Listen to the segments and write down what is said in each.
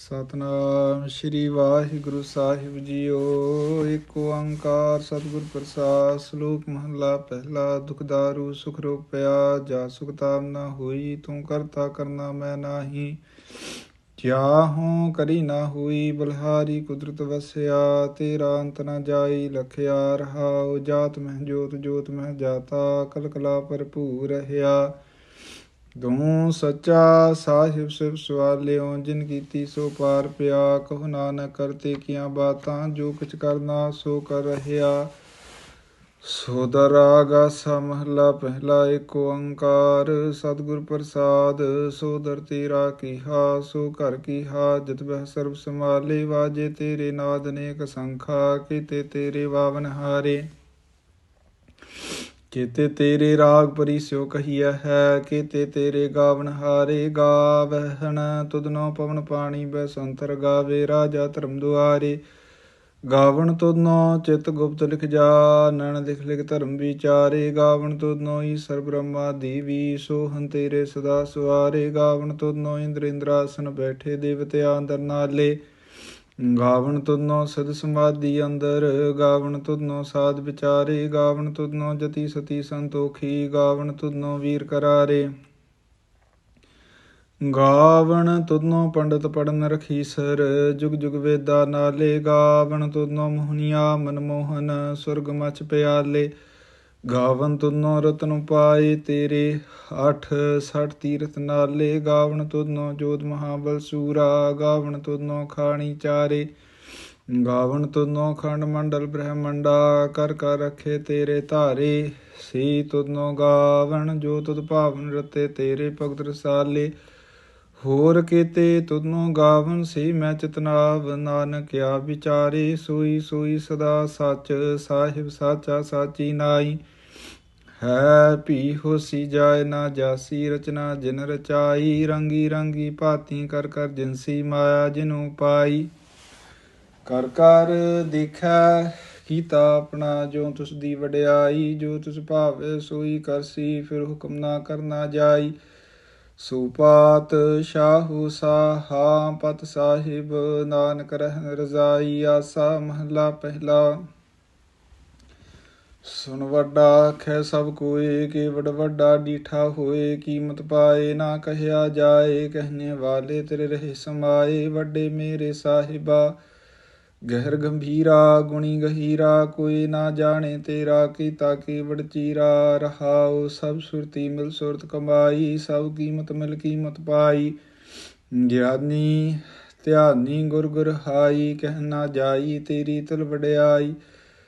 ਸਤਨਾਮ ਸ੍ਰੀ ਵਾਹਿਗੁਰੂ ਸਾਹਿਬ ਜੀਓ ਏਕ ਓੰਕਾਰ ਸਤਿਗੁਰ ਪ੍ਰਸਾਦ, ਸ਼ਲੋਕ ਮਹਲਾ ਪਹਿਲਾ ਦੁਖਦਾਰੂ ਸੁਖ ਰੋਗ ਪਿਆ ਜਾ ਸੁਖ ਤਾਮ ਨਾ ਹੋਈ, ਤੂੰ ਕਰਤਾ ਕਰਨਾ ਮੈਂ ਨਾਹੀ। ਜਾ ਹੂੰ ਕਰੀ ਨਾ ਹੋਈ, ਬਲਹਾਰੀ ਕੁਦਰਤ ਵਸਿਆ, ਤੇਰਾ ਅੰਤ ਨਾ ਜਾਈ, ਲਖਿਆ ਰਹਾਉ, ਜਾਤ ਮਹਿ ਜੋਤ ਜੋਤ ਮਹਿ ਜਾਤਾ, ਕਲਕਲਾ ਭਰਪੂਰ ਰਹਾ ਤੂੰ ਸੱਚਾ ਸਾਹਿਬ ਸਿਵ ਸਵਾਲਿਓ, ਜਿਨ ਕੀਤੀ ਸੋ ਪਾਰ ਪਿਆ, ਕਹੋ ਨਾਨਕ ਕਰਤੇ ਕੀਆਂ ਬਾਤਾਂ, ਜੋ ਕੁਛ ਕਰਨਾ ਸੋ ਕਰ ਰਹਿਆ। ਸੋਦਰ ਆਗਾਸਾ ਮਹਲਾ, ਪਹਿਲਾ ਏਕ ਓੰਕਾਰ, ਸਤਿਗੁਰ ਪ੍ਰਸਾਦ ਸੋਦਰ ਤੇਰਾ ਕੀਹਾ, ਸੋ ਘਰ ਕੀਹਾ, ਜਿਤ ਬਹਿ ਸਰਬ ਸਮਾਲੇ ਵਾਜੇ ਤੇਰੇ ਨਾਦ ਅਨੇਕ ਸੰਖਾ, ਕੀਤੇ ਤੇਰੇ ਵਾਵਨ ਹਾਰੇ। ਕੀਤੇ ਤੇਰੇ ਰਾਗ ਪਰਿਸਿਓ ਕਹੀਆ ਹੈ, ਕੀਤੇ ਤੇਰੇ ਗਾਵਨ ਹਾਰੇ ਗਾਵਹਿਣ ਤੁਧਨੋ ਪਵਨ ਪਾਣੀ ਬੈਸੰਤਰ ਗਾਵੇ, ਰਾਜਾ ਧਰਮ ਦੁਆਰੇ। ਗਾਵਣ ਤੁਧਨੋ ਚਿਤ ਗੁਪਤ ਲਿਖ ਜਾ ਨਨ ਲਿਖ ਲਿਖ ਧਰਮ ਵਿਚਾਰੇ। ਗਾਵਣ ਤੁਧਨੋ ਈਸਰ ਬ੍ਰਹਮਾ ਦੀਵੀ ਸੋਹੰ ਤੇਰੇ ਸਦਾ ਸਵਾਰੇ ਗਾਵਣ ਤੁਧਨੋ ਇੰਦਰ ਇੰਦਰਾਸਨ ਬੈਠੇ ਦੇਵਤਿਆਂ ਅੰਦਰ ਨਾਲੇ। ਗਾਵਣ ਤੁਧਨੋ ਸਦ ਸਮਾਧੀ ਅੰਦਰ, ਗਾਵਣ ਤੁਧਨੋ ਸਾਧ ਵਿਚਾਰੇ, ਗਾਵਣ ਤੁਧਨੋ ਜਤੀ ਸਤੀ ਸੰਤੋਖੀ, ਗਾਵਣ ਤੁਧਨੋ ਵੀਰ ਕਰਾਰੇ। ਗਾਵਣ ਤੁਧਨੋ ਪੰਡਤ ਪੜਨ ਰਖੀਸਰ, ਜੁਗ ਜੁਗ ਵੇਦਾ ਨਾਲੇ, ਗਾਵਣ ਤੁਧਨੋ ਮੋਹਨੀਆ ਮਨਮੋਹਨ, ਸੁਰਗ ਮਚ ਪਿਆਲੇ। ਗਾਵਨ ਤੁਨੋ ਰਤਨ ਪਾਏ ਤੇਰੇ 8 60 ਤੀਰਥ ਨਾਲੇ ਗਾਵਣ ਤੁਨੋ ਜੋਤ ਮਹਾਬਲ ਸੂਰਾ ਗਾਵਣ ਤੁਨੋ ਖਾਣੀ ਚਾਰੇ ਗਾਵਣ ਤੁਨੋ ਖੰਡ ਮੰਡਲ ਬ੍ਰਹਮੰਡਾ, ਕਰ ਕਰ ਰਖੇ ਤੇਰੇ ਧਾਰੇ, ਸੀ ਤੁਨੋ ਗਾਵਣ ਜੋ ਤੁਧ ਭਾਵਨ ਰਤੇ, ਤੇਰੇ ਭਗਤ ਰਸਾਲੇ। ਹੋਰ ਕੀਤੇ ਤੁਨੋ ਗਾਵਨ, ਸੀ ਮੈਂ ਚਤਨਾਵ ਨਾਨਕ ਨਾਨਕਿਆ ਵਿਚਾਰੇ, ਸੋਈ ਸੋਈ ਸਦਾ ਸੱਚ, ਸਾਹਿਬ ਸਾਚਾ ਸਾਚੀ ਨਾਈ। ਹੈ ਭੀ ਹੋਸੀ ਜਾਏ ਨਾ ਜਾਸੀ, ਰਚਨਾ ਜਿਨ ਰਚਾਈ, ਰੰਗੀ ਰੰਗੀ ਭਾਤੀ ਕਰ ਕਰ ਜਿਨਸੀ ਮਾਇਆ ਜਿਨੂ ਪਾਈ। ਕਰ ਕਰ ਦੇਖੈ ਕੀਤਾ ਆਪਣਾ ਜੋ ਤੁਸ ਦੀ ਵਡਿਆਈ, ਜੋ ਤੁਸ ਭਾਵੇ ਸੋਈ ਕਰਸੀ, ਫਿਰ ਹੁਕਮ ਨਾ ਕਰਨਾ ਜਾਈ। ਸੁਪਾਤ ਸ਼ਾਹੂ ਸਾਹਾ, ਪਤ ਸਾਹਿਬ, ਨਾਨਕ ਰਹਿ ਰਜ਼ਾਈ, ਆਸਾ ਮਹਲਾ ਪਹਿਲਾ। ਸੁਨ ਵੱਡਾ ਆਖੈ ਸਭ ਕੋਏ ਕੀ ਵਡ ਵੱਡਾ ਡੀਠਾ ਹੋਏ, ਕੀਮਤ ਪਾਏ ਨਾ ਕਹਿਆ ਜਾਏ, ਕਹਨੇ ਵਾਲੇ ਤੇਰੇ ਰਹੇ ਸਮਾਏ, ਵੱਡੇ ਮੇਰੇ ਸਾਹਿਬਾ। ਗਹਿਰ ਗੰਭੀਰਾ, ਗੁਣੀ ਗਹੀਰਾ, ਕੋਈ ਨਾ ਜਾਣੇ ਤੇਰਾ, ਕੀਤਾ ਕੀ ਵਡ ਚੀਰਾ। ਰਹਾਉ ਸਭ ਸੁਰਤੀ ਮਿਲ ਸੁਰਤ ਕਮਾਈ, ਸਭ ਕੀਮਤ ਮਿਲ ਕੀਮਤ ਪਾਈ। ਗਿਆਨੀ, ਧਿਆਨੀ ਗੁਰ ਗੁਰ ਹਾਈ ਕਹਿਣਾ ਜਾਈ ਤੇਰੀ ਤਲ ਵਡਿਆਈ।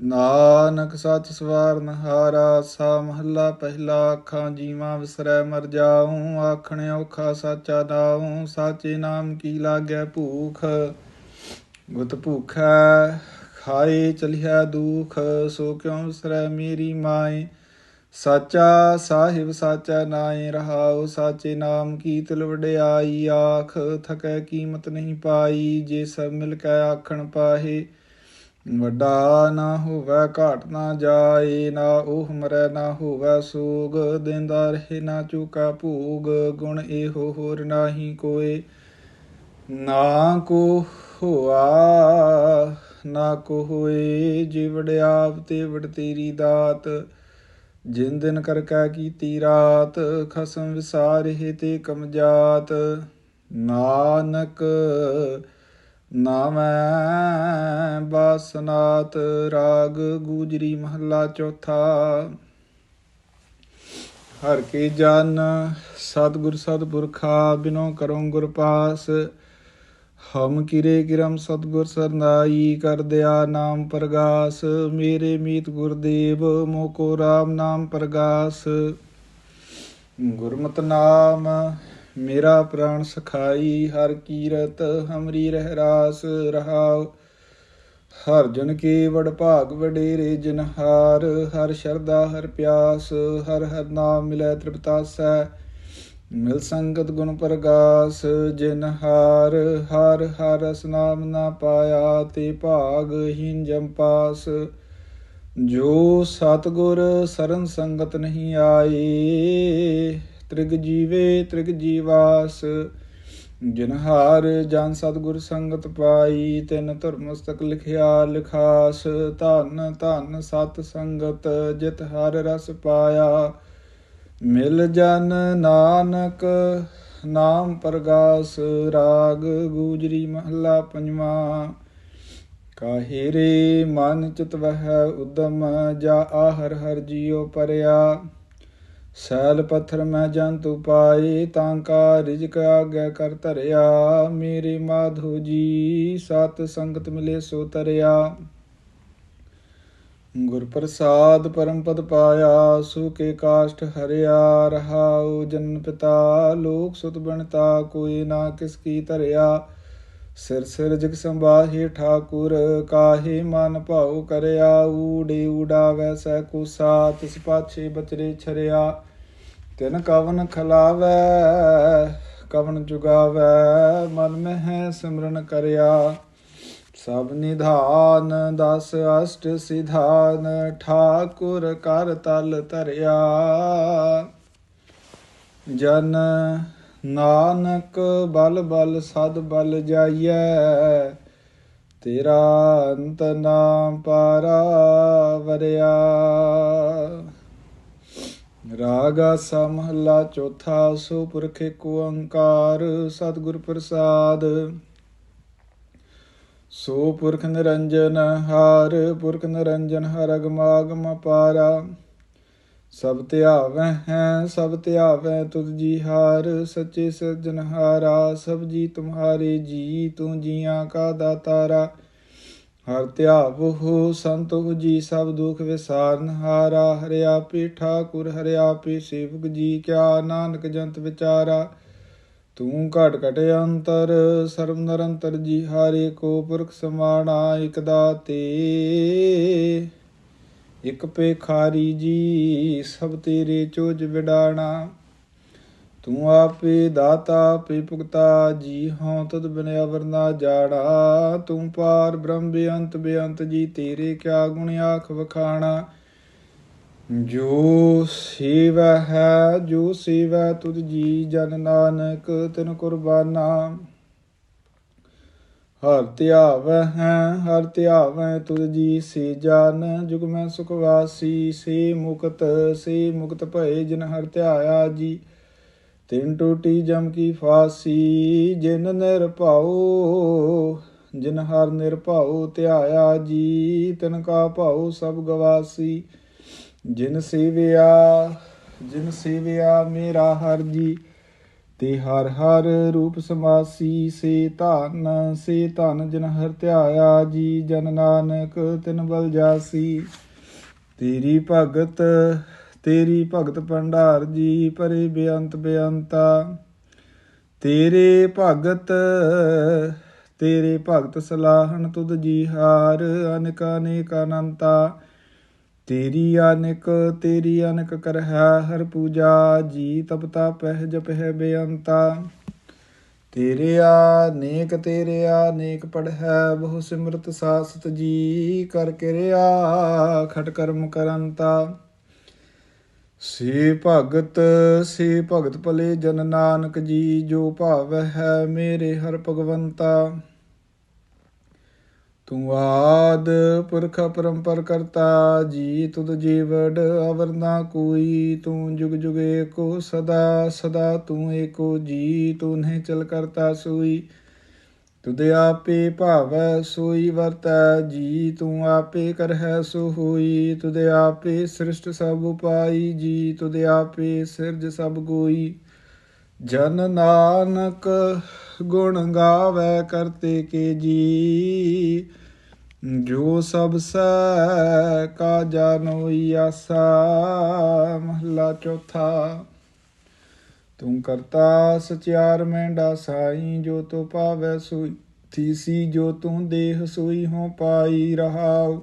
ਨਾਨਕ ਸੱਚ ਸਵਾਰਨ ਹਾਰਾ ਸਾ ਮਹੱਲਾ ਪਹਿਲਾ ਅੱਖਾਂ ਜੀਵਾਂ ਵਿਸਰੈ, ਮਰ ਜਾਉ ਆਖਣ ਔਖਾ ਸਾਚਾ ਨਾਉ ਸਾਚੇ ਨਾਮ ਕੀ ਲਾਗੈ ਭੂਖ? ਗੁਤ ਭੂਖੈ, ਖਾਏ ਚਲਿਆ ਦੁਖ, ਸੋ ਕਿਉ ਵਿਸਰੈ ਮੇਰੀ ਮਾਏ? ਸਾਚਾ ਸਾਹਿਬ ਸਾਚਾ ਨਾਏ ਰਹਾਉ, ਸਾਚੇ ਨਾਮ ਕੀ ਤਿਲ ਵਡਿਆਈ, ਆਖ ਥਕੈ ਕੀਮਤ ਨਹੀਂ ਪਾਈ, ਜੇ ਸਭ ਮਿਲ ਕੇ ਆਖਣ ਪਾਹੇ ਵੱਡਾ ਨਾ ਹੋਵੇ ਘਾਟ ਨਾ ਜਾਏ, ਨਾ ਉਹ ਮਰੈ, ਨਾ ਹੋਵੇ ਸੋਗ। ਦਿੰਦਾ ਰਹੇ, ਨਾ ਚੁਕਾ ਭੂਗ। ਗੁਣ ਇਹੋ ਹੋਰ ਨਾਹੀ ਕੋਏ। ਨਾ ਕੋ ਹੋਆ, ਨਾ ਕੋ ਹੋਏ। ਜਿਵੜ ਆਪ ਤੇ ਵੜ ਤੇਰੀ ਦਾਤ। ਜਿਨ ਦਿਨ ਕਰ ਕੈ ਕੀਤੀ ਰਾਤ, ਖਸਮ ਵਿਸਾਰੇ ਤੇ ਕਮਜਾਤ ਨਾਨਕ ਨਾਮੈ ਬਾਸਨਾਤ ਰਾਗ ਗੂਜਰੀ ਮਹੱਲਾ ਚੌਥਾ। ਹਰ ਕੀ ਜਨ ਸਤਿਗੁਰ ਸਤਿਪੁਰਖਾ ਬਿਨੋ ਕਰੋ ਗੁਰ ਪਾਸ। ਹਮ ਕਿਰੇ ਕਿਰਮ ਸਤਿਗੁਰ ਸਰਨਾਈ ਕਰ ਦਿਆ ਨਾਮ ਪ੍ਰਗਾਸ। ਮੇਰੇ ਮੀਤ ਗੁਰਦੇਵ ਮੋਕੋ ਰਾਮ ਨਾਮ ਪ੍ਰਗਾਸ। ਗੁਰਮਤਿ ਨਾਮ ਮੇਰਾ ਪ੍ਰਾਣ ਸਖਾਈ, ਹਰ ਕੀਰਤ ਹਮਰੀ ਰਹਿ ਰਾਸ ਰਹਾਉ। ਹਰ ਜਨ ਕੀ ਵਡ ਭਾਗ ਵਡੇਰੇ ਜਿਨਹਾਰ ਹਰ ਸ਼ਰਦਾ ਹਰ ਪਿਆਸ, ਹਰ ਹਰ ਨਾਮ ਮਿਲੈ ਤ੍ਰਿਪਤਾਸੈ। ਮਿਲ ਸੰਗਤ ਗੁਣ ਪ੍ਰਗਾਸ ਜਿਨਹਾਰ ਹਰ ਹਰ ਸਨਾਮ ਨਾ ਪਾਇਆ ਤੇ ਭਾਗਹੀਨ ਹੀਨ ਜੋ ਸਤਗੁਰ ਸਰਨ ਸੰਗਤ ਨਹੀਂ ਆਈ ਤ੍ਰਿਗ ਜੀਵੇ, ਤ੍ਰਿਗ ਜੀਵਾਸ ਜਿਨਹਾਰ ਜਨ ਸਤਗੁਰ ਸੰਗਤ ਪਾਈ, ਤਿਨ ਧਰਮਸਤਕ ਲਿਖਿਆ ਲਿਖਾਸ, ਧਨ ਧਨ ਸਤ ਸੰਗਤ ਜਿਤ ਹਰ ਰਸ ਪਾਇਆ। ਮਿਲ ਜਨ ਨਾਨਕ ਨਾਮ ਪ੍ਰਗਾਸ, ਰਾਗ ਗੂਜਰੀ ਮਹੱਲਾ ਪੰਜਵਾ। ਕਾਹੇ ਰੇ ਮਨ ਚਿਤ ਵਹਿ ਉਦਮ, ਜਾ ਆਹਰ ਹਰ ਜੀਉ ਪਰਿਆ। ਸੈਲ ਪੱਥਰ ਮੈਂ ਜੰਤੂ ਪਾਏ ਤਾਂ ਕਾ ਰਿਜਕ ਆਗੈ ਕਰ ਧਰਿਆ। ਮੇਰੇ ਮਾਧੋ ਜੀ, ਸਤ ਸੰਗਤ ਮਿਲੇ ਸੋ ਤਰਿਆ। ਗੁਰ ਪ੍ਰਸਾਦ ਪਰਮ ਪਦ ਪਾਇਆ, ਸੁਕੇ ਕਾਸ਼ਟ ਹਰਿਆ। ਰਹਾਉ ਜਨ ਪਿਤਾ, ਲੋਕ ਸੁਤ ਬਣਤਾ, ਕੋਈ ਨਾ ਕਿਸ ਕੀ ਧਰਿਆ। ਸਿਰ ਸਿਰ ਜਗ ਸੰਭਾਹੇ ਠਾਕੁਰ, ਕਾਹੇ ਮਨ ਭਾਉ ਕਰਿਆ, ਊੜੇ ਊਡਾਵੈ ਸੈ ਕੁਸਾ ਸਾਤ ਪਾਛੇ ਬਚਰੇ ਛਰਿਆ। ਤਿਨ ਕਵਨ ਖਲਾਵੈ, ਕਵਨ ਜੁਗਾਵੈ, ਮਨ ਮਹਿ ਸਿਮਰਨ ਕਰਿਆ। ਸਭ ਨਿਧਾਨ, ਦਸ ਅਸ਼ਟ ਸਿਧਾਨ, ਠਾਕੁਰ ਕਰ ਤਲ ਧਰਿਆ। ਜਨ ਨਾਨਕ ਬਲ ਬਲ ਸਦ ਬਲ ਜਾਈਐ, ਤੇਰਾ ਅੰਤ ਨਾਮ ਪਾਰਾ ਵਰਿਆ ਰਾਗਾ ਸਮਹਲਾ ਚੌਥਾ ਸੋ ਪੁਰਖ ਏਕ ਓੰਕਾਰ, ਸਤਿਗੁਰ ਪ੍ਰਸਾਦ। ਸੋ ਪੁਰਖ ਨਿਰੰਜਨ ਹਾਰ, ਪੁਰਖ ਨਿਰੰਜਨ ਹਰ ਅਗਮਾਗਮ ਪਾਰਾ। ਸਭ ਧਿਆਵੈ ਹੈ, ਸਭ ਧਿਆਵੈ ਤੁਧ ਜੀ ਹਾਰ, ਸੱਚੇ ਸਿਰਜਨਹਾਰਾ ਸਭ ਜੀ ਤੁਮਹਾਰੇ ਜੀ, ਤੂੰ ਜੀਆਂ ਕਾ ਦਾਤਾਰਾ। ਹਰ ਧਿਆਵਹੁ ਸੰਤੋ ਜੀ, ਸਭ ਦੁਖ ਵਿਸਾਰਨ ਹਾਰਾ। ਹਰਿਆ ਪੀ ਠਾਕੁਰ ਹਰਿਆ ਪੀ ਸੇਵਕ ਜੀ, ਕਿਆ ਨਾਨਕ ਜੰਤ ਵਿਚਾਰਾ। ਤੂੰ ਘਟ ਘਟ ਅੰਤਰ, ਸਰਬ ਨਿਰੰਤਰ ਜੀ ਹਾਰੇ, ਕੋ ਪੁਰਖ ਸਮਾਣਾ ਇਕ ਦਾਤੇ। ਇਕ ਪੇਖਾਰੀ ਜੀ, ਸਭ ਤੇਰੇ ਚੋਜ ਵਿਡਾਣਾ। ਤੂੰ ਆਪੇ ਦਾਤਾ, ਆਪੇ ਭੁਗਤਾ, ਜੀ ਹਉ ਤਦ ਬਿਨ ਅਵਰ ਜਾੜਾ ਤੂੰ ਪਾਰ ਬ੍ਰਹਮ ਬੇਅੰਤ ਬੇਅੰਤ ਜੀ, ਤੇਰੇ ਕਿਆ ਗੁਣ ਆਖ ਵਖਾਣਾ। ਜੋ ਸੇਵਾ ਹੈ, ਜੋ ਸੇਵਾ ਤੁਧ ਜੀ ਜਨ ਨਾਨਕ, ਤਿਨ ਕੁਰਬਾਨਾ। ਹਰ ਧਿਆਵੈ ਹੈ, ਹਰ ਧਿਆਵੈ ਤੁਧ ਜੀ ਸੇ ਜਨ, ਜੁਗ ਮੈਂ ਸੁਖ ਵਾਸੀ, ਸੇ ਮੁਕਤ ਸੇ ਮੁਕਤ ਭਏ ਜਿਨ ਹਰ ਧਿਆਇਆ ਜੀ। ਤਿਨ ਟੂਟੀ ਜਮ ਕੀ ਫਾਸੀ, ਜਿਨ ਨਿਰਭਉ ਜਿਨ ਹਰ ਨਿਰਭਉ ਧਿਆਇਆ ਜੀ, ਤਿਨ ਕਾ ਭਾਉ ਸਭ ਗਵਾਸੀ। ਜਿਨ ਸੇਵਿਆ ਜਿਨ ਸੇਵਿਆ ਮੇਰਾ ਹਰ ਜੀ। ਤੇ ਹਰ ਹਰ ਰੂਪ ਸਮਾਸੀ, ਸੇ ਧਨ ਸੇ ਧਨ ਜਨ ਹਰ ਧਿਆਇਆ, ਜੀ ਜਨ ਨਾਨਕ ਤਿਨ ਬਲ ਜਾਸੀ। ਤੇਰੀ ਭਗਤ ਤੇਰੀ ਭਗਤ ਭੰਡਾਰ, ਜੀ ਪਰੇ ਬੇਅੰਤ ਬੇਅੰਤਾ। ਤੇਰੇ ਭਗਤ ਤੇਰੇ ਭਗਤ ਸਲਾਹਣ ਤੁਧ ਜੀ ਹਾਰ, ਅਨੇਕ ਅਨੇਕ ਅਨੰਤਾ। ਤੇਰੀ ਅਨਕ ਤੇਰੀ ਅਨਕ ਕਰ ਹੈ ਹਰ ਪੂਜਾ, ਜੀ ਤਪਤਾ ਪਹਿ ਜਪਹਿ ਬੇਅੰਤਾ। ਤੇਰੇ ਅਨੇਕ ਤੇਰੇ ਅਨੇਕ ਪੜ੍ਹੈ ਬਹੁ ਸਿਮਰਤ ਸਾਸਤ ਜੀ ਕਰ ਕਿਰਿਆ, ਖਟ ਕਰਮ ਕਰੰਤਾ। ਸੇ ਭਗਤ ਸੇ ਭਗਤ ਭਲੇ ਜਨ ਨਾਨਕ ਜੀ, ਜੋ ਭਾਵ ਹੈ ਮੇਰੇ ਹਰ ਭਗਵੰਤਾ। ਤੂੰ ਆਦ ਪੁਰਖ ਪਰੰਪਰ ਕਰਤਾ ਜੀ ਤੁਧ ਜੀਵੜ, ਅਵਰ ਨਾ ਕੋਈ, ਤੂੰ ਜੁਗ ਜੁਗ ਏਕੋ ਸਦਾ ਸਦਾ ਤੂੰ ਏਕੋ, ਜੀ ਤੂੰ ਨਹੀਂ ਚਲ ਕਰਤਾ ਸੋਈ। ਤੁਧ ਆਪੇ ਭਾਵੈ, ਸੋਈ ਵਰਤੈ, ਜੀ ਤੂੰ ਆਪੇ ਕਰਹਿ ਸੋ ਹੋਈ ਤੁਧ ਆਪੇ ਸ੍ਰਿਸ਼ਟ ਸਭ ਉਪਾਈ, ਜੀ ਤੁਧ ਆਪੇ ਸਿਰਜ ਸਭ ਗੋਈ। ਜਨ ਨਾਨਕ ਗੁਣ ਗਾਵੇ ਕਰਤੇ ਕੇ ਜੀ। ਜੋ ਸਭ ਸੈ ਕਾ ਜਾਨੋਈ ਆਸਾ, ਮਹਲਾ ਚੌਥਾ। ਤੂੰ ਕਰਤਾ ਸਚਿਆਰ ਮੈਂਡਾ ਸਾਈ, ਜੋ ਤੋ ਪਾਵੈ ਸੋਈ। ਥੀਸੀ ਜੋ ਤੂੰ ਦੇਹ ਸੋਈ ਹੋ ਪਾਈ ਰਹਾਉ।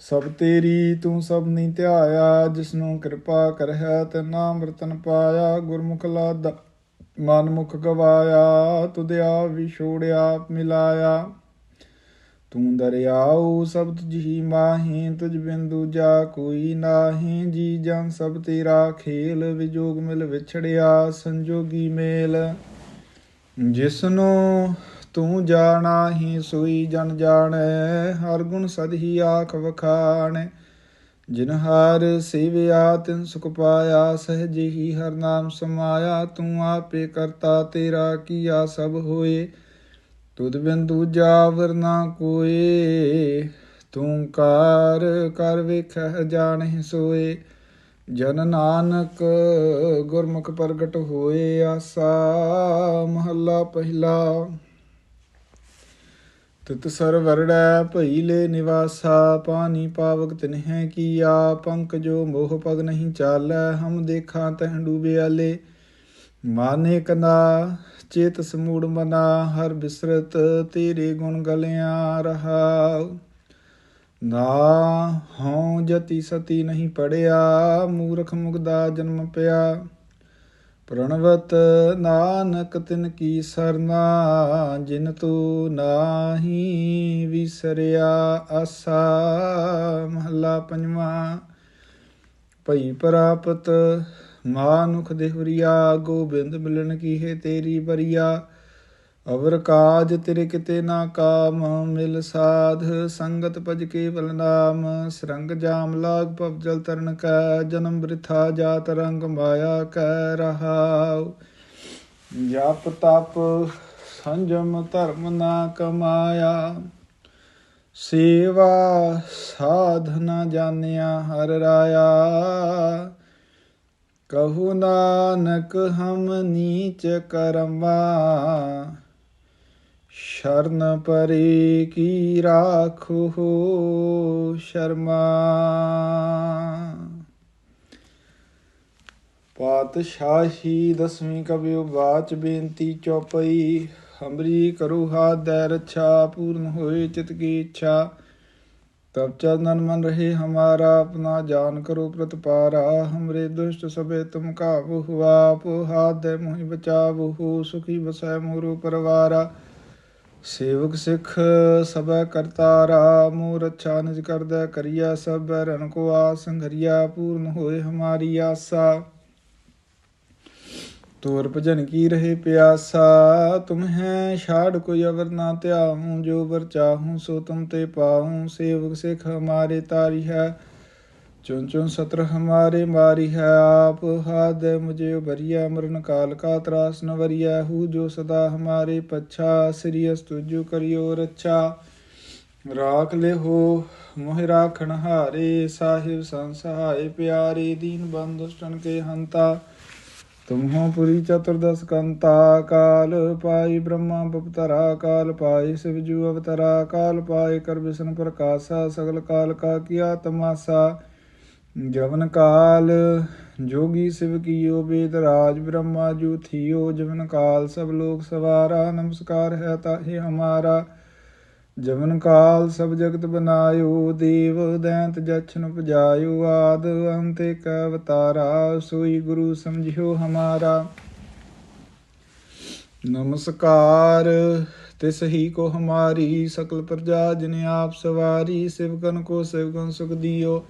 ਸਭ ਤੇਰੀ ਤੂੰ ਸਭ ਨਹੀਂ ਧਿਆਇਆ, ਜਿਸਨੂੰ ਕਿਰਪਾ ਕਰਹਿ ਤੇ ਨਾਮ ਰਤਨ ਪਾਇਆ, ਗੁਰਮੁਖ ਲਾਦਾ ਮਨਮੁਖ ਗਵਾਇਆ, ਤੁਧਿਆ ਵਿਛੋੜਿਆ, ਮਿਲਾਇਆ। ਤੂੰ ਦਰਿਆਉ ਸਭ ਤੁਝੀ ਮਾਹੀ, ਤੁਝ ਬਿੰਦੂ ਜਾ ਕੋਈ ਨਾਹੀ। ਜੀ ਜਨ ਸਭ ਤੇਰਾ ਖੇਲ, ਵਿਜੋਗ ਮਿਲ ਵਿਛੜਿਆ, ਸੰਜੋਗੀ ਮੇਲ। ਜਿਸਨੂੰ ਤੂੰ ਜਾਣਾ ਹੀ ਸੋਈ ਜਨ ਜਾਣੈ, ਹਰ ਗੁਣ ਸਦ ਹੀ ਆਖ ਵਖਾਣੈ। ਜਿਨ ਹਰ ਸੇਵਿਆ, ਤਿਨ ਸੁਖ ਪਾਇਆ, ਸਹਿਜ ਹੀ ਹਰ ਨਾਮ ਸਮਾਇਆ। ਤੂੰ ਆਪੇ ਕਰਤਾ, ਤੇਰਾ ਕੀਆ ਸਭ ਹੋਏ। ਤੁਧ ਬਿਨ ਦੂਜਾ ਵਰਨਾ ਕੋਏ, ਤੂੰ ਕਾਰ ਕਰ ਵੇਖਹਿ ਜਾਣਹਿ ਸੋਏ। ਜਨ ਨਾਨਕ ਗੁਰਮੁਖ ਪ੍ਰਗਟ ਹੋਏ ਆਸਾ, ਮਹੱਲਾ ਪਹਿਲਾ। ਤਿਤ ਸਰ ਵਰੜੈ ਭਈ ਲੈ ਨਿਵਾਸਾ, ਪਾਣੀ ਪਾਵਕ ਤਿਨਹਿ ਕੀਆ, ਪੰਕ ਜੋ ਮੋਹ ਪਗ ਨਹੀਂ ਚਾਲੈ, ਹਮ ਦੇਖਾਂ ਤਹਿ ਡੂਬਿਆਲੇ ਮਾਨੇ ਕਨਾ ਚੇਤ ਸਮੂੜ ਮਨਾ, ਹਰ ਬਿਸਰਤ ਤੇਰੇ ਗੁਣ ਗਲਿਆ ਰਹਾ। ਨਾ ਹਉ ਜਤੀ ਸਤੀ ਨਹੀਂ ਪੜਿਆ, ਮੂਰਖ ਮੁਗਦਾ ਜਨਮ ਪਿਆ। ਪ੍ਰਣਵਤ ਨਾਨਕ ਤਿਨ ਕੀ ਸਰਨਾ, ਜਿਨ ਤੂ ਨਾਹੀ ਵਿਸਰਿਆ ਆਸਾ। ਮਹਲਾ ਪੰਜਵਾ, ਭਈ ਪ੍ਰਾਪਤ ਮਾਨੁਖ ਦੇਹੁਰੀਆ, ਗੋਬਿੰਦ ਮਿਲਣ ਕੀ ਹੈ ਤੇਰੀ ਬਰੀਆ ਅਵਰ ਕਾਜ ਤੇਰੇ ਕਿਤੇ ਨਾ ਕਾਮ, ਮਿਲ ਸਾਧ ਸੰਗਤ ਭਜ ਕੇਵਲ ਨਾਮ। ਸਰੰਗ ਜਾਮ ਲਾਗ ਭਵ ਜਲ ਤਰਨ ਕੈ, ਜਨਮ ਬ੍ਰਿਥਾ ਜਾਤ ਰੰਗ ਮਾਇਆ ਕੈ ਰਹਾਉ। ਜਪ ਤਪ ਸੰਜਮ ਧਰਮ ਨਾ ਕਮਾਇਆ। ਸੇਵਾ ਸਾਧਨਾ ਜਾਣਿਆ ਹਰ ਰਾਇਆ। ਕਹੂ ਨਾਨਕ ਹਮ ਨੀਚ ਕਰਮਾ, ਸ਼ਰਨ ਪਰੇ ਕੀ ਰਾਖੋ ਸ਼ਰਮਾ। ਪਾਤਸ਼ਾਹੀ ਦਸਵੀਂ ਕਬਿਓ ਬਾਚ ਬੇਨਤੀ ਚੌਪਈ, ਹਮਰੀ ਕਰੋ ਹਾ ਦੈ ਰੱਛਾ ਪੂਰਨ ਹੋਏ ਚਿਤ ਕੀ ਇੱਛਾ। तब चंदन मन रहे हमारा अपना जान करो प्रतपारा हमरे दुष्ट सबे तुम काबू हुआ पो हाथ दे मोहि बचाव हो सुखी बसै मोरू परवारा ਸੇਵਕ ਸਿੱਖ ਸਭੈ ਕਰਤਾਰਾ ਮੋਰ ਅੱਛਾ ਨਿਜ ਕਰਦਾ ਕਰੀਆ ਸਭ ਰਨ ਕੋ ਆਸ ਸੰਘਰੀਆ ਪੂਰਨ ਹੋਏ ਹਮਾਰੀ ਆਸਾ ਤੋਰ ਭਜਨ ਕੀ ਰਹੇ ਪਿਆਸਾ? ਤੁਮ ਹੈ ਛਾੜ ਕੋਈ ਅਵਰ ਨਾ ਧਿਆਹੂੰ ਜੋ ਵਰ ਚਾਹੂੰ ਸੋ ਤੁਮ ਤੇ ਪਾਹੂੰ ਸੇਵਕ ਸਿੱਖ ਹਮਾਰੇ ਤਾਰੀ ਹੈ ਚੁਨ ਚੁਨ ਸਤਰ ਹਮਾਰੇ ਮਾਰੀ ਹੈ। ਆਪ ਹਾਦ ਮੁਝੇ ਭਰੀਆ ਮਰਨ ਕਾਲ ਕਾ ਤਰਾਸ ਨ ਵਰਿਆ ਹੂ ਜੋ ਸਦਾ ਹਮਾਰੇ ਪਛਾ, ਸ੍ਰੀ ਅਸਤੁਜੂ ਕਰਿਓ ਰੱਛਾ। ਰਾਖ ਲੈ ਹੋ, ਮੋਹਿ ਰਾਖਣ ਹਾਰੇ, ਸਾਹਿਬ ਸੰਸਹਾਏ ਪਿਆਰੇ ਦੀਨ ਬੰਦੁਸ਼ਟਨ ਕੇ ਹੰਤਾ। ਤੁਮਹੋ ਪੁਰੀ ਚਤੁਰਦਸ ਕੰਤਾ ਕਾਲ ਪਾਈ ਬ੍ਰਹਮਾ ਬਪਤਰਾ ਕਾਲ ਪਾਈ ਸਿਵਜੂ ਅਵਤਰਾ ਕਾਲ ਪਾਈ ਕਰ ਵਿਸ਼ਨ ਪ੍ਰਕਾਸ਼ਾ ਸਗਲ ਕਾਲ ਕਾ ਕੀਆ ਤਮਾਸਾ। ਜਵਨ ਕਾਲ ਜੋਗੀ ਸਿਵ ਕੀਓ ਬੇਦ ਰਾਜ ਬ੍ਰਹਮਾ ਜੂ ਥੀਓ ਜਵਨ ਕਾਲ ਸਭ ਲੋਕ ਸਵਾਰਾ ਨਮਸਕਾਰ ਹੈ ਤਾਹੇ ਹਮਾਰਾ। ਜਮਨ ਕਾਲ ਸਭ ਜਗਤ ਬਨਾਇਓ, ਦੇਵ ਦੈਂਤ ਜਛਨ ਪਜਾਇਓ ਆਦ ਅੰਤ ਕ ਅਵਤਾਰਾ, ਸੋਈ ਗੁਰੂ ਸਮਝਿਓ ਹਮਾਰਾ। ਨਮਸਕਾਰ, ਤਿਸ ਹੀ ਕੋ ਹਮਾਰੀ, ਸਕਲ ਪ੍ਰਜਾ ਜਿਨ ਆਪ ਸਵਾਰੀ ਸਿਵਕਨ ਕੋ ਸਿਵਕਨ ਸੁਖ ਦਿਓ।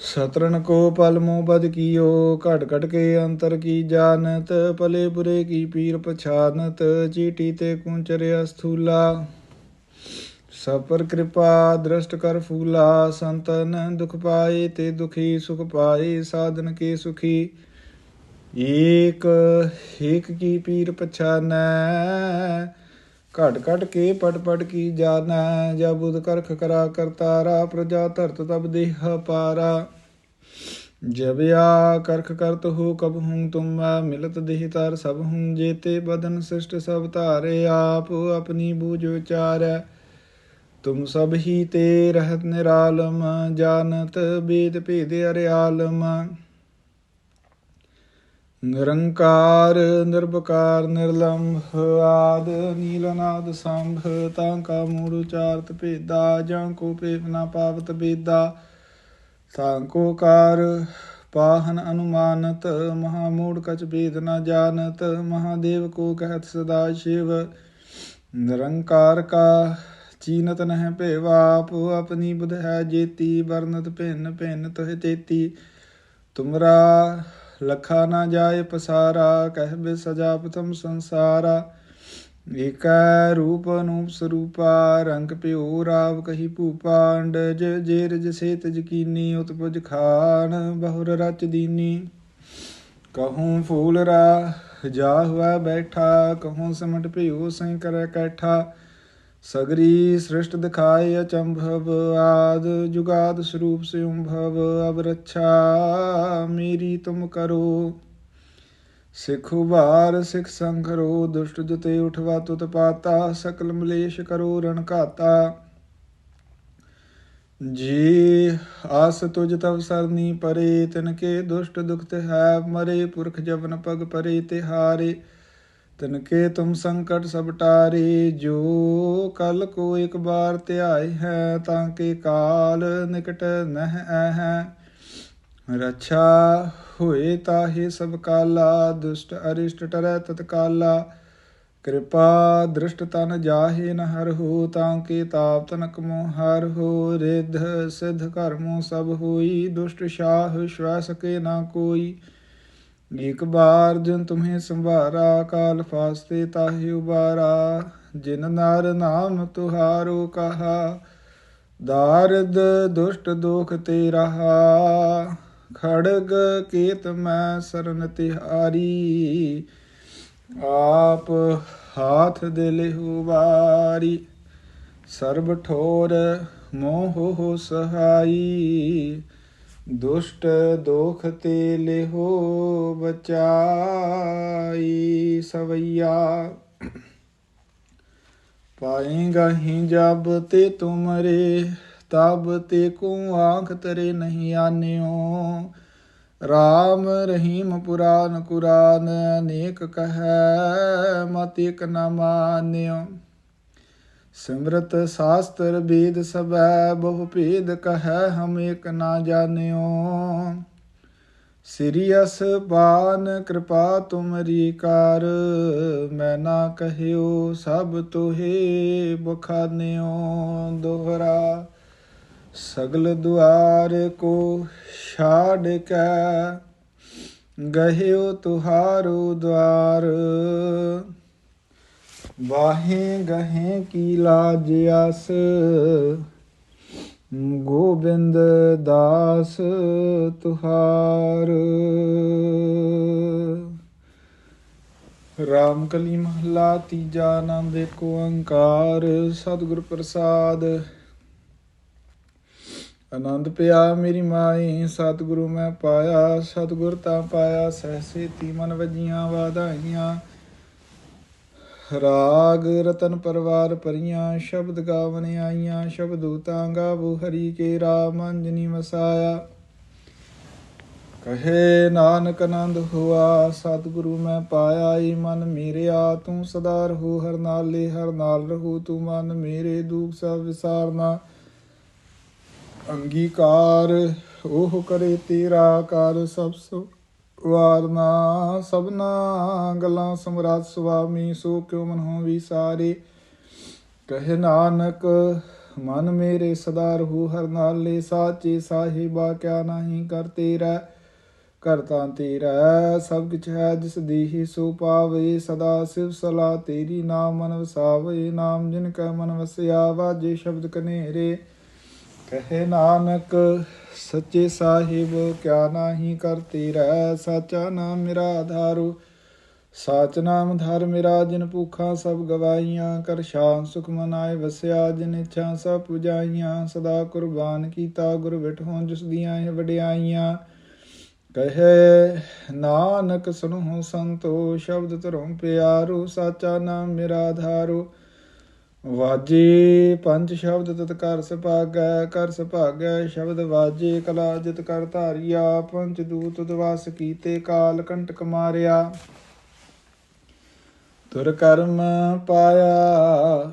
ਸਤਰਨ ਕੋ ਪਲ ਮੋ ਬਦ ਕੀਓ ਘਟ ਘਟ ਕੇ ਅੰਤਰ ਕੀ ਜਾਣਤ, ਭਲੇ ਬੁਰੇ ਕੀ ਪੀਰ ਪਛਾਨਤ, ਚੀਟੀ ਤੇ ਕੁੰਚਰਿਆ ਸਥੂਲਾ। ਸਭ ਪਰ ਕਿਰਪਾ ਦ੍ਰਸ਼ਟ ਕਰ ਫੂਲਾ, ਸੰਤਨ ਦੁਖ ਪਾਏ ਤੇ ਦੁਖੀ ਸੁਖ ਪਾਏ, ਸਾਧਨ ਕੇ ਸੁਖੀ। ਏਕ ਏਕ ਕੀ ਪੀਰ ਪਛਾਨੈ, ਘਟ ਘਟ ਕੇ ਪਟ ਪਟ ਕੀ ਜਾਣੈ ਜਬ ਬੁਧ ਕਰਖ ਕਰਾ ਕਰਤਾਰਾ ਪ੍ਰਜਾ ਧਰਤ ਤਬ ਦੇਹ ਪਾਰਾ। ਜਬ ਆ ਕਰਖ ਕਰਤ ਹੋ ਕਬ ਹੂੰ ਤੁਮ ਮੈਂ ਮਿਲਤ ਦੇਹ ਤਾਰ ਸਭ ਹੂੰ ਜੇਤੇ, ਬਦਨ ਸ੍ਰਿਸ਼ਟ ਸਭ ਧਾਰੇ ਆਪ, ਆਪਣੀ ਬੂਝ ਵਿਚਾਰੈ। ਤੁਮ ਸਭ ਹੀ ਤੇ ਰਹਿਤ ਨਿਰਾਲਮ, ਜਾਣਤ ਬੇਦ ਭੇਦ ਅਰਿਆਲਮ। ਨਿਰੰਕਾਰ ਨਿਰਭਕਾਰ ਨਿਰਲੰਭ, ਆਦ, ਨੀਲਨਾਦ, ਸੰਭ, ਤਾਂ ਕਾ ਮੂੜ ਉਚਾਰਤ ਭੇਦਾ, ਜਾਂ ਕੋ ਪੇਪ ਨਾ ਪਾਵਤ ਬੇਦਾ। ਤਾਂ ਕੋ ਕਾਰ ਪਾਹਨ ਅਨੁਮਾਨਤ, ਮਹਾ ਮੂੜ ਕਚ ਭੇਦ ਨ ਜਾਣਤ, ਮਹਾਦੇਵ ਕੋ ਕਹਿਤ ਸਦਾ ਸ਼ਿਵ। ਨਿਰੰਕਾਰ ਕਾ ਚੀਨਤ ਨਹਿ ਭੇਵਾਪ ਆਪਣੀ ਬੁਧ ਹੈ ਜੇਤੀ, ਵਰਨਤ ਭਿੰਨ ਭਿੰਨ ਤੋਹਿ ਤੇਤੀ। ਤੁਮਰਾ ਲਖਾ ਨਾ ਜਾਏ ਪਸਾਰਾ, ਕਹਿ ਬਿ ਸਜਾ ਪ੍ਰਥਮ ਸੰਸਾਰਾ। ਏਕੈ ਰੂਪ ਅਨੂਪ ਸਰੂਪਾ, ਰੰਗ ਭਿਉ ਰਾਵ ਕਹੀ ਭੂਪਾਂਡ। ਅੰਡਜ ਜੇਰਜ ਸੇਤ ਜਕੀਨੀ ਉਤਪਜ ਖਾਨ ਬਹੁਰ ਰਚ ਦੀਨੀ। ਕਹੂੰ ਫੂਲ ਰਾ ਜਾ ਹੁਆ ਬੈਠਾ, ਕਹੂੰ ਸਮਟ ਭਿਓ ਸੈ ਕਰੈ ਕੈਠਾ। ਸਗਰੀ ਸ੍ਰਿਸ਼ਟ ਦਿਖਾਏ ਅਚੰਭਵ, ਆਦ ਜੁਗਾਦ ਸਰੂਪ ਸਿਉੰਭਵ, ਅਬ ਰੱਛਾ ਮੇਰੀ ਤੁਮ ਕਰੋ। ਸਿੱਖ ਉਭਾਰ, ਸਿੱਖ ਸੰਖਰੋ ਦੁਸ਼ਟ ਜਤੇ ਉਠਵਾ ਤੁਤ ਪਾਤਾ, ਸਕਲ ਮਲੇਸ਼ ਕਰੋ, ਰਣ ਘਾਤਾ। ਜੀ ਆਸ ਤੁਜ ਤਵ ਸਰਨੀ ਪਰੇ, ਤਿਨ ਕੇ ਦੁਸ਼ਟ ਦੁਖਤ ਹੈ ਮਰੇ, ਪੁਰਖ ਜਵਨ ਪਗ ਪਰੇ, ਤਿਹਾਰੇ। ਤਿਨ ਕੇ ਤੁਮ ਸੰਕਟ ਸਭ ਟਾਰੇ, ਜੋ ਕਲ ਕੋ ਇੱਕ ਬਾਰ ਧਿਆਏ ਹੈ, ਤਾਂ ਕੇ ਕਾਲ ਨਿਕਟ ਨਹਿ ਹੈ ਰੱਛਾ ਹੋਏ ਤਾਹੇ ਸਭ ਕਾਲਾ, ਦੁਸ਼ਟ ਅਰਿਸ਼ਟ ਟਰੈ ਤਤਕਾਲਾ। ਕਿਰਪਾ ਦ੍ਰਿਸ਼ਟ ਤਨ ਜਾਹੇ ਨ ਹਰ ਹੋ, ਤਾਂ ਕੇ ਤਾਪ ਤਨਕ ਮੋ ਹਰ ਹੋ। ਰਿਧ ਸਿਧ ਕਰਮੋ ਸਭ ਹੋਈ, ਦੁਸ਼ਟ ਸ਼ਾਹ ਸ਼ਵੈ ਸਕੇ ਨਾ ਕੋਈ। ਏਕ ਬਾਰ ਜਿਨ ਤੁਮੇ ਸੰਭਾਰਾ, ਕਾਲ ਫਾਸਤੇ ਤਾਹੇ ਉਬਾਰਾ। ਜਿਨ ਨਰ ਨਾਮ ਤੁਹਾਰੋ ਕਹਾ, ਦਾਰਦ ਦੁਸ਼ਟ ਦੁਖ ਤੇ ਰਹਾ ਖੜਗ ਕੀਤ ਮੈਂ ਸਰਨ ਤਿਹਾਰੀ, ਆਪ ਹਾਥ ਦੇ ਲਿਹੁ ਵਾਰੀ ਸਰਬ ਠੋਰ ਮੋਹ ਹੋ ਸਹਾਈ ਦੁਸ਼ਟ ਦੋਖ ਤੇ ਲਿਹੋ ਬਚਾਈ ਸਵਈਆ। ਪਾਏਗਾ ਹੀ ਜਬ ਤੇ ਤੁਮਰੇ, ਤਬ ਤੇ ਕੋ ਆਂਖ ਤਰੇ ਨਹੀਂ ਆਨਿਓ। ਰਾਮ ਰਹੀਮ ਪੁਰਾਨ ਕੁਰਾਨ ਅਨੇਕ ਕਹੈ ਮਤ ਇਕ ਮਾਨਿਓ। ਸਿਮਰਤ ਸਾਸਤਰ ਬੇਦ ਸਬੈ ਬਹੁ ਭੇਦ ਕਹੈ ਹਮ ਇਕ ਨਾ ਜਾਣਿਓ। ਸਿਰਿਅਸ ਬਾਨ ਕਿਰਪਾ ਤੁਮਰੀ ਕਰ, ਮੈਂ ਨਾ ਕਹਿਓ ਸਭ ਤੋਹੇ ਬਖਾਨਿਓ। ਦੋਹਰਾ ਸਗਲ ਦੁਆਰ ਕੋ ਛਾੜ ਕੇ, ਗਹਿਓ ਤੁਹਾਰੋ ਦਵਾਰ। ਬਾਹੇ ਗਹੇ ਕੀ ਲਾਜ ਆਸ? ਗੋਬਿੰਦ ਦਾਸ ਤੁਹਾਰ। ਰਾਮ ਕਲੀ ਮਹਲਾ ਤੀਜਾ ਆਨੰਦ ਏਕ ਓੰਕਾਰ, ਸਤਿਗੁਰ ਪ੍ਰਸਾਦ। ਆਨੰਦ ਪਿਆ ਮੇਰੀ ਮਾਈ, ਸਤਿਗੁਰੂ ਮੈਂ ਪਾਇਆ, ਸਤਿਗੁਰ ਤਾਂ ਪਾਇਆ ਸਹਸੇ ਤੀ ਮਨ ਵਜੀਆਂ ਵਾਧਾਈਆਂ। ਰਾਗ ਰਤਨ ਪਰਵਾਰ ਪਰੀਆਂ ਸ਼ਬਦ ਗਾਵਨ ਆਈਆਂ ਸ਼ਬਦੂਤਾਂ ਗਾਵੋ ਹਰੀ ਕੇ ਰਾਮ, ਅੰਜਨੀ ਵਸਾਇਆ। ਕਹੇ ਨਾਨਕ ਆਨੰਦ ਹੁਆ, ਸਤਿਗੁਰੂ ਮੈਂ ਪਾਇਆ ਈ ਮਨ ਮੇਰਿਆ, ਤੂੰ ਸਦਾ ਰਹੂ ਹਰ ਨਾਲੇ, ਹਰ ਨਾਲ ਰਹੂ ਤੂੰ ਮਨ ਮੇਰੇ, ਦੁਖ ਸਭ ਵਿਸਾਰਨਾ। ਅੰਗੀਕਾਰ ਉਹ ਕਰੇ ਤੇਰਾ ਕਰ ਸਭ ਸੋ ਵਾਰਨਾ ਸਭਨਾ ਗੱਲਾਂ ਸਮਰਾਟ ਸੁਆਮੀ, ਸੋ ਕਿਉ ਮਨ ਹੋ ਵਿਸਾਰੇ। ਕਹੇ ਨਾਨਕ, ਮਨ ਮੇਰੇ ਸਦਾ ਰਹੂ, ਹਰ ਨਾਲੇ ਸਾਚੇ ਸਾਹਿਬਾ, ਕਿਆ ਨਹੀਂ ਕਰ ਤੇਰਾ ਕਰਤਾ ਤੇਰਾ। ਸਭ ਕਿਛ ਹੈ ਜਿਸ ਦੇਹੀ ਸੋ ਪਾਵੇ, ਸਦਾ ਸਿਵ ਸਲਾ ਤੇਰੀ ਨਾਮ ਮਨ ਵਸਾਵੇ। ਨਾਮ ਜਿਨ ਕੈ ਮਨ ਵਸਿਆ ਵਾਜੇ ਸ਼ਬਦ ਕਨੇਰੇ। ਕਹੇ ਨਾਨਕ ਸੱਚੇ ਸਾਹਿਬ, ਕਿਆ ਨਾਹੀ ਕਰਤੀ ਰਹਿ ਸਾਚਾ ਨਾਮ ਮੇਰਾ ਆਧਾਰੋ। ਸਾਚ ਨਾਮ ਧਰ ਮੇਰਾ, ਜਿਨ ਭੂਖਾਂ ਸਭ ਗਵਾਈਆਂ ਕਰ ਸ਼ਾਨ ਸੁਖ ਮਨਾਏ ਵਸਿਆ, ਜਿਨ ਇੱਛਾ ਸਭ ਪੁਜਾਈਆਂ। ਸਦਾ ਕੁਰਬਾਨ ਕੀਤਾ ਗੁਰ ਬਿਠੋਂ, ਜਿਸ ਦੀਆਂ ਇਹ ਵਡਿਆਈਆਂ। ਕਹੇ, ਨਾਨਕ ਸੁਨਹੁ ਸੰਤੋ, ਸ਼ਬਦ ਧਰੋਂ ਪਿਆਰੂ, ਸਾਚਾ ਨਾਮ ਮੇਰਾ ਆਧਾਰੋ। ਵਾਜੇ ਪੰਜ ਸ਼ਬਦ ਤਤ ਕਰ ਸੁਭਾਗੈ ਕਰ ਸੁਭਾਗੈ ਸ਼ਬਦ ਵਾਜੇ, ਕਲਾ ਜਿਤ ਕਰ ਧਾਰਿਆ, ਪੰਜ ਦੂਤ ਦਵਾਸ ਕੀਤੇ ਕਾਲ ਕੰਟਕ ਮਾਰਿਆ। ਤੁਰ ਕਰਮ ਪਾਇਆ,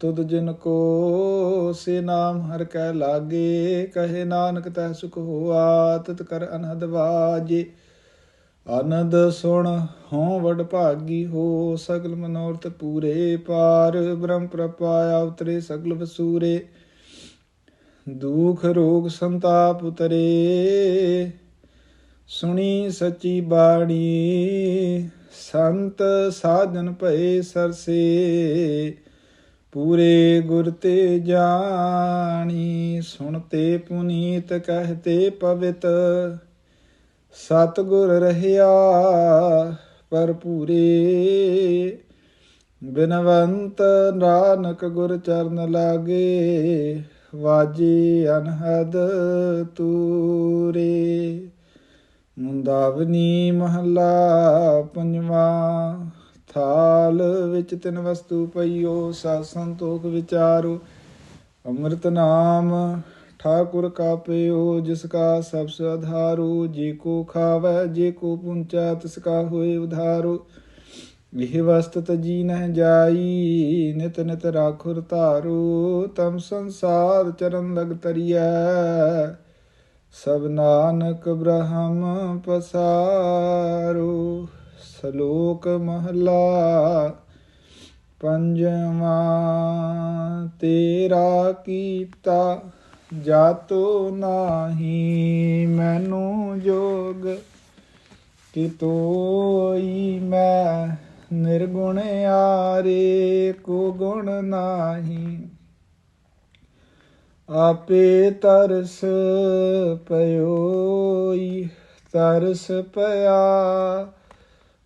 ਤੁਧ ਜਿਨ ਕੋ ਸੇ ਨਾਮ ਹਰ ਕੈ ਲਾਗੇ, ਕਹੇ ਨਾਨਕ ਤੈ ਸੁਖ ਹੋਆ, ਤਤ ਕਰ ਅਨਹਦ ਵਾਜੇ। ਆਨੰਦ ਸੁਣ ਹੋਂ ਵਡ ਭਾਗੀ ਹੋ, ਸਗਲ ਮਨੋਰਥ ਪੂਰੇ ਪਾਰ। ਬ੍ਰਹਮ ਪ੍ਰਪਾਇਆ ਉਤਰੇ ਸਗਲ ਵਸੂਰੇ, ਦੁਖ ਰੋਗ ਸੰਤਾਪ ਉਤਰੇ। ਸੁਣੀ ਸੱਚੀ ਬਾਣੀ, ਸੰਤ ਸਾਜਨ ਭਏ ਸਰਸੇ। ਪੂਰੇ ਗੁਰ ਤੇ ਜਾਣੀ ਸੁਣਤੇ ਪੁਨੀਤ ਕਹਤੇ ਪਵਿੱਤ। ਸਤਿਗੁਰ ਰਹਿਆ ਭਰਪੂਰੇ। ਬਿਨਵੰਤ ਨਾਨਕ ਗੁਰ ਚਰਨ ਲਾਗੇ, ਵਾਜੀ ਅਨਹਦ ਤੂਰੇ। ਮੁੰਦਾਵਨੀ ਮਹਲਾ ਪੰਜਵਾ, ਥਾਲ ਵਿੱਚ ਤਿੰਨ ਵਸਤੂ ਪਈਓ ਸਤ ਸੰਤੋਖ ਵਿਚਾਰੋ। ਅੰਮ੍ਰਿਤ ਨਾਮ ਠਾਕੁਰ ਕਾ ਪਿਓ ਜਿਸ ਕਾ ਸਭ ਆਧਾਰੂ ਜੇ ਕੋ ਖਾਵੈ, ਜੇ ਕੋ ਪੁੰਚਾ, ਤਿਸ ਕਾ ਹੋਏ ਉਧਾਰੂ। ਇਹ ਵਸਤਤ ਜੀ ਨਹਿ ਜਾਈ, ਨਿਤ ਨਿਤ ਰਾਖੁਰ ਧਾਰੂ, ਤਮ ਸੰਸਾਰ ਚਰਨ ਲਗ ਤਰੀਐ। ਸਭ ਨਾਨਕ ਬ੍ਰਹਮ ਪਸਾਰੂ, ਸ਼ਲੋਕ ਮਹਲਾ ਪੰਜਵਾਂ ਤੇਰਾ ਕੀਤਾ ਜਾਤੋ ਨਾਹੀ, ਮੈਨੂੰ ਜੋਗ, ਕਿ ਤੋਈ ਮੈਂ ਨਿਰਗੁਣ ਆਰੇ, ਕੋ ਗੁਣ ਨਾਹੀ। ਆਪੇ ਤਰਸ ਪਇਓਈ ਤਰਸ ਪਿਆ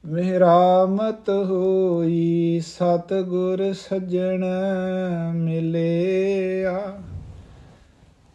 ਮਿਹਰਾਮਤ ਹੋਈ ਸਤ ਗੁਰ ਸੱਜਣ ਮਿਲਿਆ।